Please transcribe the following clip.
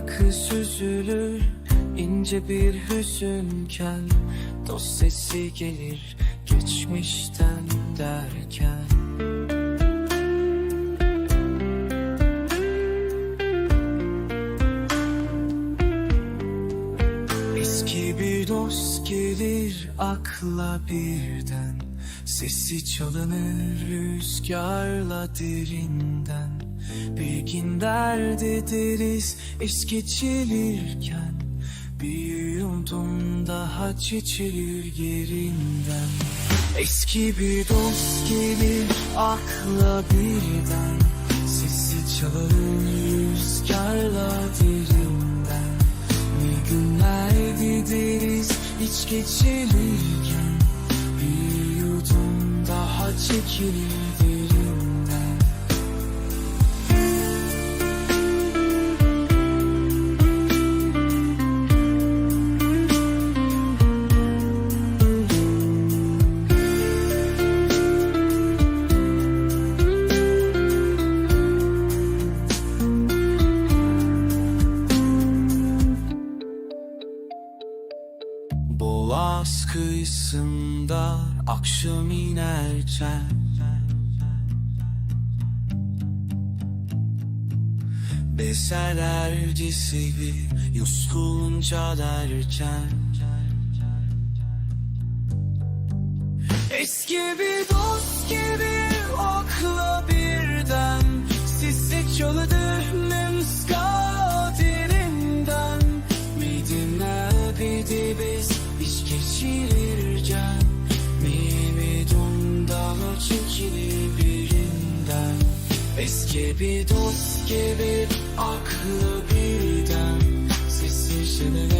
Şarkı süzülür ince bir hüzünken. Dost sesi gelir geçmişten derken. Eski bir dost gelir akla birden. Sesi çalınır rüzgarla derinden. Bir gün dert ederiz es geçilirken Bir yudum daha çeçilir yerinden. Eski bir dost gelir akla birden Sesi çalınır rüzgarla derinden. Ne günler gideriz hiç geçilirken Bir yudum daha çekilir Boğaz kıyısında akşam inerken Beser ercisi bir yuskulunca derken Eski bir dost gibi Eski bir dost gibi aklı birden. Sesi çalınır